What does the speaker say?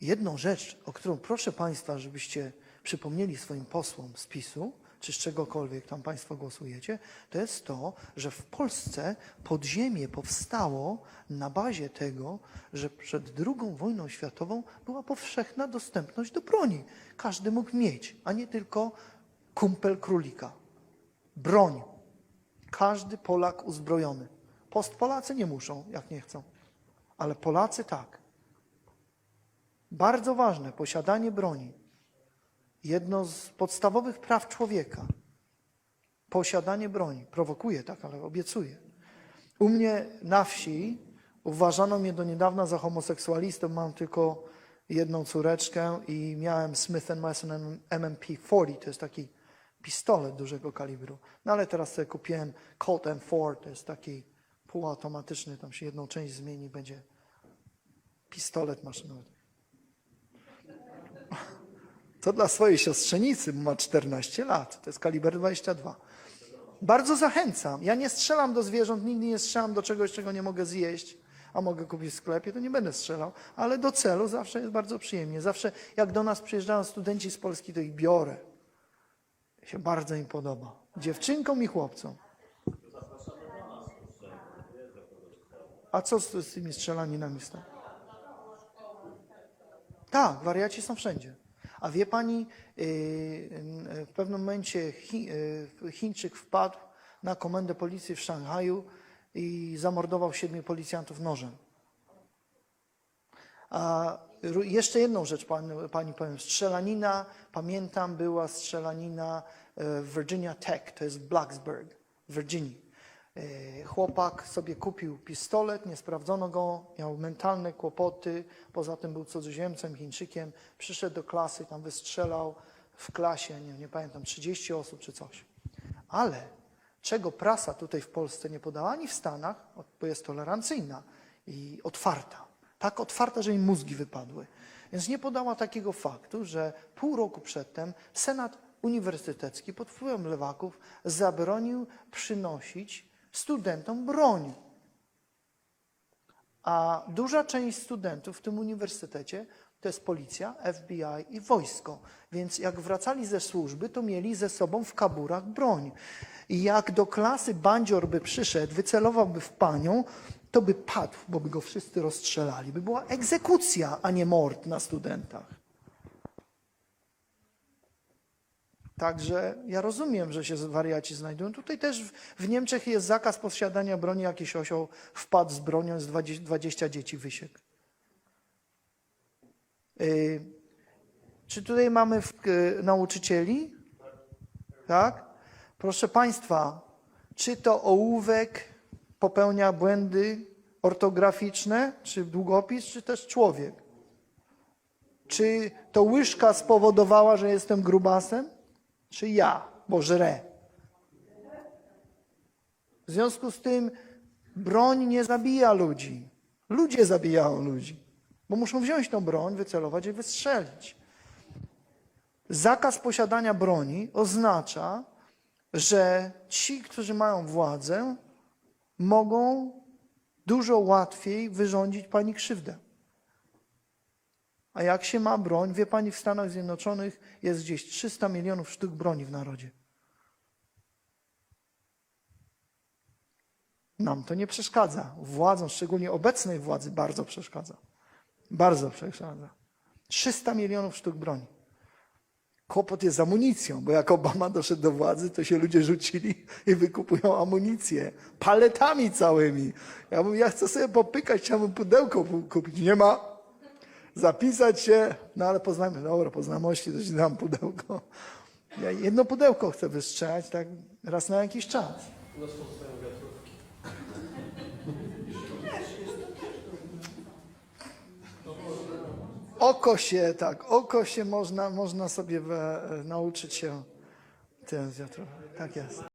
Jedną rzecz, o którą proszę Państwa, żebyście przypomnieli swoim posłom z PiSu, czy z czegokolwiek tam Państwo głosujecie, to jest to, że w Polsce podziemie powstało na bazie tego, że przed II wojną światową była powszechna dostępność do broni. Każdy mógł mieć, a nie tylko kumpel królika. Broń. Każdy Polak uzbrojony. Postpolacy nie muszą, jak nie chcą, ale Polacy tak. Bardzo ważne, posiadanie broni. Jedno z podstawowych praw człowieka. Posiadanie broni. Prowokuje tak, ale obiecuję. U mnie na wsi uważano mnie do niedawna za homoseksualistę. Mam tylko jedną córeczkę i miałem Smith Wesson MMP-40. To jest taki pistolet dużego kalibru. No ale teraz sobie kupiłem Colt M4. To jest taki półautomatyczny. Tam się jedną część zmieni, będzie pistolet maszynowy. To dla swojej siostrzenicy, bo ma 14 lat. To jest kaliber 22. Bardzo zachęcam. Ja nie strzelam do zwierząt, nigdy nie strzelam do czegoś, czego nie mogę zjeść, a mogę kupić w sklepie, to nie będę strzelał, ale do celu zawsze jest bardzo przyjemnie. Zawsze jak do nas przyjeżdżają studenci z Polski, to ich biorę. Się bardzo im podoba. Dziewczynkom i chłopcom. A co z, z tymi strzelaninami stąd? Tak, wariaci są wszędzie. A wie pani, yy, w pewnym momencie yy, Chińczyk wpadł na komendę policji w Szanghaju i zamordował siedmiu policjantów nożem. A jeszcze jedną rzecz pani, pani powiem. Strzelanina, pamiętam, była strzelanina e, Virginia Tech, to jest Blacksburg, w Virginii. E, Chłopak sobie kupił pistolet, nie sprawdzono go, miał mentalne kłopoty, poza tym był cudzoziemcem, Chińczykiem. Przyszedł do klasy, tam wystrzelał w klasie, nie, nie pamiętam, 30 osób czy coś. Ale czego prasa tutaj w Polsce nie podała, ani w Stanach, bo jest tolerancyjna i otwarta. Tak otwarta, że im mózgi wypadły. Więc nie podała takiego faktu, że pół roku przedtem Senat Uniwersytecki pod wpływem lewaków zabronił przynosić studentom broń. A duża część studentów w tym uniwersytecie to jest policja, FBI i wojsko. Więc jak wracali ze służby, to mieli ze sobą w kaburach broń. I jak do klasy bandzior by przyszedł, wycelowałby w panią, to by padł, bo by go wszyscy rozstrzelali. By była egzekucja, a nie mord na studentach. Także ja rozumiem, że się wariaci znajdują. Tutaj też w, Niemczech jest zakaz posiadania broni. Jakiś osioł wpadł z bronią, z 20, 20 dzieci wysiekł. Y, czy tutaj mamy w, y, nauczycieli? Tak? Proszę Państwa, czy to ołówek popełnia błędy ortograficzne, czy długopis, czy też człowiek? Czy to łyżka spowodowała, że jestem grubasem? Czy ja, bo żrę? W związku z tym broń nie zabija ludzi. Ludzie zabijają ludzi, bo muszą wziąć tą broń, wycelować i wystrzelić. Zakaz posiadania broni oznacza, że ci, którzy mają władzę, mogą dużo łatwiej wyrządzić pani krzywdę. A jak się ma broń, wie pani, w Stanach Zjednoczonych jest gdzieś 300 milionów sztuk broni w narodzie. Nam to nie przeszkadza. Władzom, szczególnie obecnej władzy, bardzo przeszkadza. Bardzo przeszkadza. 300 milionów sztuk broni. Kłopot jest z amunicją, bo jak Obama doszedł do władzy, to się ludzie rzucili i wykupują amunicję. Paletami całymi. Ja mówię, ja chcę sobie popykać, chciałbym pudełko kupić. Nie ma. Zapisać się, no ale poznamy, dobra, po znajomości to ci dam pudełko. Ja jedno pudełko chcę wystrzelać, tak raz na jakiś czas. Oko się, tak, oko się można, można sobie we, nauczyć się tym wiatrowym. Tak jest.